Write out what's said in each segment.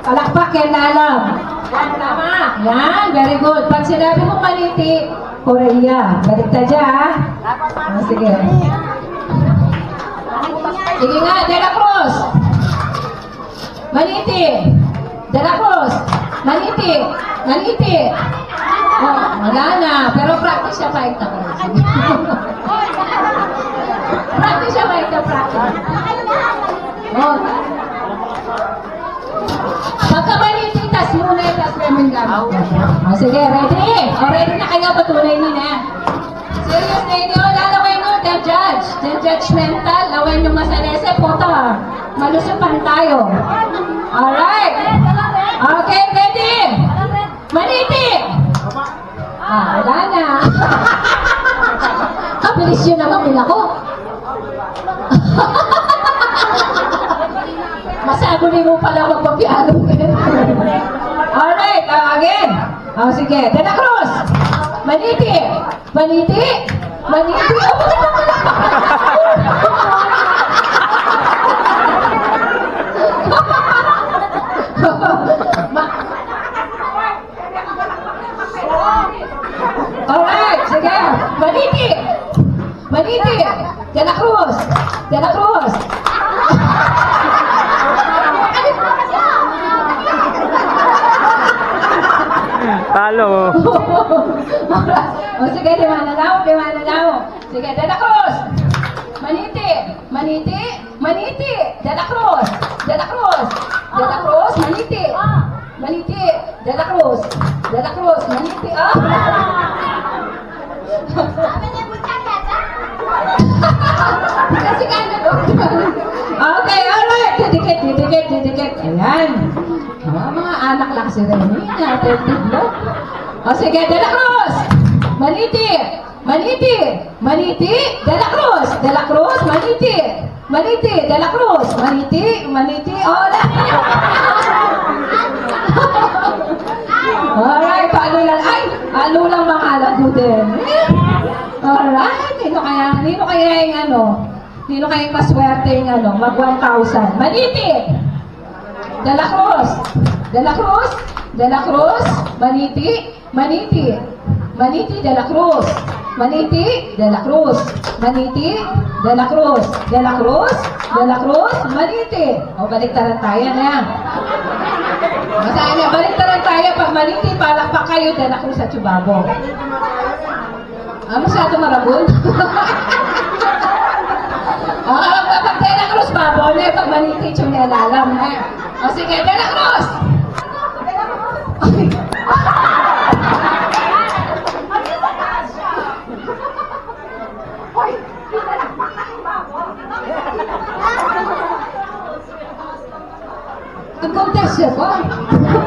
Palakpak yan alam. Yan, tama. Yan, very good. Pag sinabi mo maniti, Korea. Baliktad dyan, ha? Ah, sige. Sige nga, De La Cruz. Maniti. De La Cruz. Maniti. Maniti. Oh, wala na. Pero practice siya fight na practice siya fight na practice. Namin gamit. Oh, sige, ready? O, ready na kayo. Patunay nyo na. Serious na inyo. Lalaway nyo. The judge. The judgmental. Laway nyo masalese. Puta. Malusupan tayo. Alright. Okay, ready? Maniti! Ah, wala na. Kabilis yun naman din ako. Masabuli mo pala magpapiano. Alright, uh, again. Oh, sige. De La Cruz. Maniti. Maniti. Maniti. Oh, Alright. Maniti. Maniti. De La Cruz. De La Cruz. Talo. o sige, lima na daw, lima na daw. Sige, De La Cruz. Maniti, Maniti, Maniti, De La Cruz, De La Cruz, De La Cruz, Maniti, Maniti, De La Cruz, De La Cruz, Maniti, ah. Kasi ka na Okay, alright. Didikit, didikit, didikit. Ayan. Oh, mga anak lang si Remy. Natin tidlo. O sige, De La Cruz. Maniti. Maniti. Maniti. De La Cruz. De La Cruz. Maniti. Maniti. De La Cruz. Maniti. Maniti. Oh, la. Alright, paano lang? Ay, ano lang mga alam ko din. Alright, nino kaya, nino kaya yung ano, nino kaya yung maswerte yung ano, mag 1,000. Maniti! De La Cruz! De La Cruz! De La Cruz! Maniti! Maniti! Maniti De La Cruz! Maniti De La Cruz! Maniti De La Cruz! De La Cruz! De La Cruz! Maniti! O, baliktaran tayo na. Masaya na, baliktaran tayo. Pag maniti, palakpak kayo, De La Cruz at Chubabo. Ah, masyado marabon. Ah, kapag De La Cruz, babo na. Pag maniti, chumelalam na. O sige, De La Cruz! Ang contest siya ba?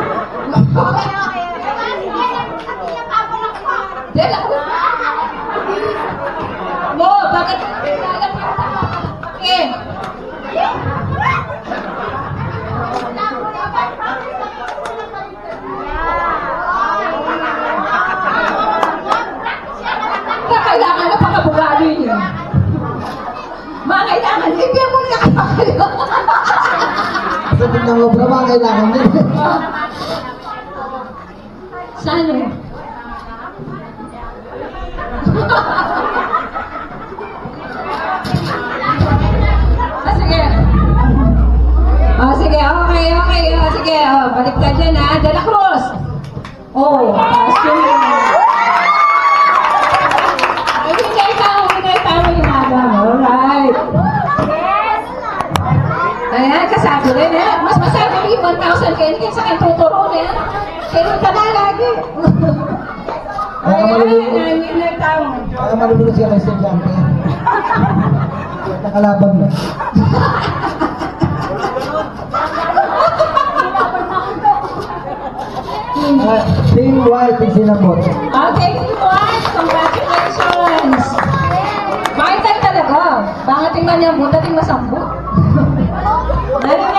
Sa ng obra, mga kailangan din. Sana. ah, sige. Ah, sige, okay, okay. Ah, sige, oh, baliktad yan ha. De La Cruz. Oh, taas Ayan, kasabi rin eh. Mas masabi yung 1,000 kayo kaysa kayong tuturo eh. Kaya ka na lagi. Malulunod. ayan, hindi tao. Baka malulunod siya kay estudyante. Nakalaban mo. Ah, Team White, yung sinabot. Okay, team one, congratulations! Vital talaga. Baka tingnan niya mo, dating masambot. വളരെ